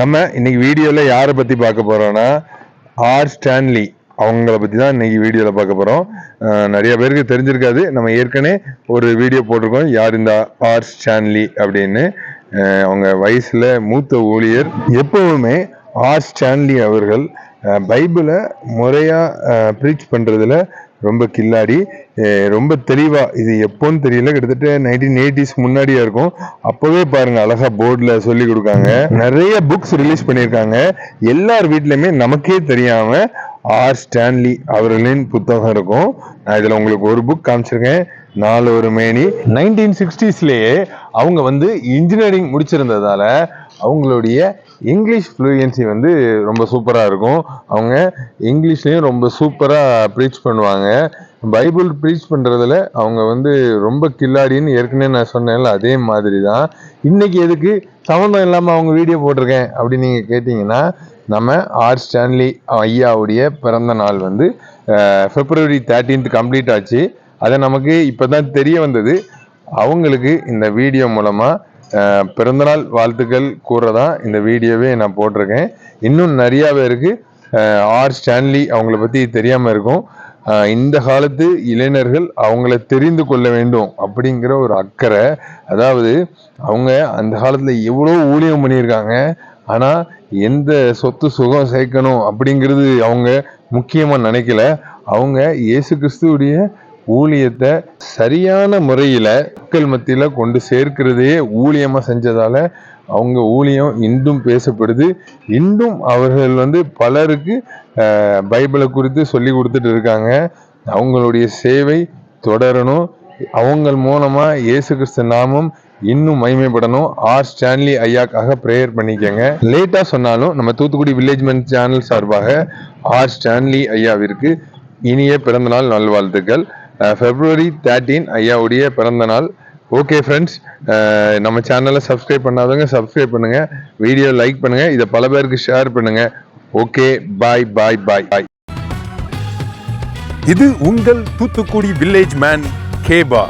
நம்ம இன்னைக்கு வீடியோவில் யாரை பற்றி பார்க்க போகிறோன்னா ஆர். ஸ்டான்லி. அவங்கள பற்றி தான் இன்னைக்கு வீடியோவில் பார்க்க போகிறோம் நிறைய பேருக்கு தெரிஞ்சிருக்காது. நம்ம ஏற்கனவே ஒரு வீடியோ போட்டிருக்கோம். யார் இந்த ஆர். ஸ்டான்லி அப்படின்னு. அவங்க வயசில் மூத்த ஊழியர். எப்பவுமே ஆர். ஸ்டான்லி அவர்கள் பைபிளை முறையாக ப்ரீச் பண்ணுறதுல ரொம்ப கில்லாடி. ரொம்ப தெளிவாக இது எப்போன்னு தெரியல கிட்டத்தட்ட நைன்டீன் எயிட்டிஸ் முன்னாடியே இருக்கும். அப்போவே பாருங்க அழகா போர்டில் சொல்லி கொடுக்காங்க. நிறைய புக்ஸ் ரிலீஸ் பண்ணியிருக்காங்க. எல்லார் வீட்லையுமே நமக்கே தெரியாமல் ஆர் ஸ்டான்லி அவர்களின் புத்தகம் இருக்கும். நான் இதில் உங்களுக்கு ஒரு புக் காமிச்சிருக்கேன். நாலு ஒரு மேனி. நைன்டீன் சிக்ஸ்டீஸ்லேயே அவங்க வந்து இன்ஜினியரிங் முடிச்சிருந்ததால அவங்களுடைய இங்கிலீஷ் ஃப்ளூயன்சி வந்து ரொம்ப சூப்பராக இருக்கும். அவங்க இங்கிலீஷ்லேயும் ரொம்ப சூப்பராக ப்ரீச் பண்ணுவாங்க. பைபிள் ப்ரீச் பண்ணுறதுல அவங்க வந்து ரொம்ப கில்லாடின்னு ஏற்கனவே நான் சொன்னேன்ல அதே மாதிரி தான் இன்றைக்கி எதுக்கு சம்மந்தம் இல்லாமல் அவங்க வீடியோ போட்டிருக்கேன் அப்படின்னு நீங்கள் கேட்டிங்கன்னா நம்ம ஆர் ஸ்டான்லி ஐயாவுடைய பிறந்த நாள் வந்து பிப்ரவரி தேர்ட்டீன்த் கம்ப்ளீட் ஆச்சு. அதை நமக்கு இப்போ தான் தெரிய வந்தது. அவங்களுக்கு இந்த வீடியோ மூலமாக பிறந்தநாள் வாழ்த்துக்கள் கூறதா இந்த வீடியோவே நான் போட்டிருக்கேன். இன்னும் நிறையா பேருக்கு ஆர். ஸ்டான்லி அவங்கள பற்றி தெரியாமல் இருக்கும். இந்த காலத்து இளைஞர்கள் அவங்கள தெரிந்து கொள்ள வேண்டும் அப்படிங்கிற ஒரு அக்கறை. அதாவது அவங்க அந்த காலத்தில் எவ்வளோ ஊழியம் பண்ணியிருக்காங்க. ஆனால் எந்த சொத்து சுகம் சேர்க்கணும் அப்படிங்கிறது அவங்க முக்கியமாக நினைக்கல. அவங்க இயேசு கிறிஸ்துவுடைய ஊழியத்தை சரியான முறையில் மக்கள் மத்தியில் கொண்டு சேர்க்கிறதையே ஊழியமாக செஞ்சதால அவங்க ஊழியம் இன்றும் பேசப்படுது. இன்றும் அவர்கள் வந்து பலருக்கு பைபிளை குறித்து சொல்லி கொடுத்துட்டு இருக்காங்க. அவங்களுடைய சேவை தொடரணும். அவங்க மூலமாக இயேசு கிறிஸ்து நாமம் இன்னும் மகிமைப்படணும். ஆர். ஸ்டான்லி ஐயாக்காக ப்ரேயர் பண்ணிக்கங்க. லேட்டாக சொன்னாலும் நம்ம தூத்துக்குடி வில்லேஜ்மெண்ட் சேனல் சார்பாக ஆர். ஸ்டான்லி ஐயாவிற்கு இனிய பிறந்தநாள் நல்வாழ்த்துக்கள். ஃபெப்ரவரி தேர்ட்டீன் ஐயாவுடைய பிறந்த நாள். ஓகே ஃப்ரெண்ட்ஸ் நம்ம சேனலை சப்ஸ்கிரைப் பண்ணாதவங்க சப்ஸ்கிரைப் பண்ணுங்க. வீடியோ லைக் பண்ணுங்கள் இதை பல பேருக்கு ஷேர் பண்ணுங்கள் ஓகே பாய் பாய் பாய் பாய் இது உங்கள் தூத்துக்குடி வில்லேஜ் மேன் கேபா